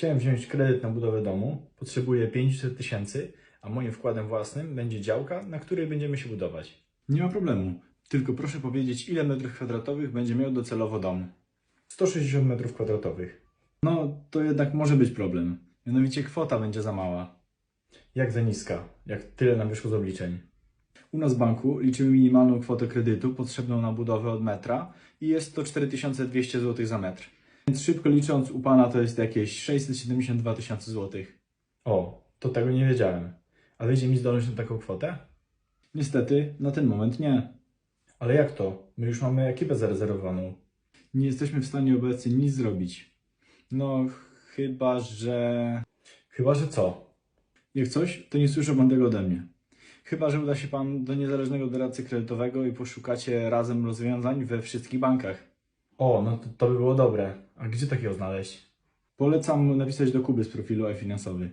Chciałem wziąć kredyt na budowę domu, potrzebuję 500 tysięcy, a moim wkładem własnym będzie działka, na której będziemy się budować. Nie ma problemu. Tylko proszę powiedzieć, ile metrów kwadratowych będzie miał docelowo dom. 160 metrów kwadratowych. No, to jednak może być problem. Mianowicie kwota będzie za mała. Jak za niska, jak tyle nam wyszło z obliczeń. U nas w banku liczymy minimalną kwotę kredytu potrzebną na budowę od metra i jest to 4200 zł za metr. Więc szybko licząc, u Pana to jest jakieś 672 tysiące złotych. O, to tego nie wiedziałem. A wyjdzie mi zdolność na taką kwotę? Niestety, na ten moment nie. Ale jak to? My już mamy ekipę zarezerwowaną. Nie jesteśmy w stanie obecnie nic zrobić. No, chyba że. Chyba, że co? Jak coś, to nie słyszy Pan tego ode mnie. Chyba, że uda się Pan do niezależnego doradcy kredytowego i poszukacie razem rozwiązań we wszystkich bankach. O, no to, to by było dobre. A gdzie takiego znaleźć? Polecam napisać do Kuby z profilu e-finansowy.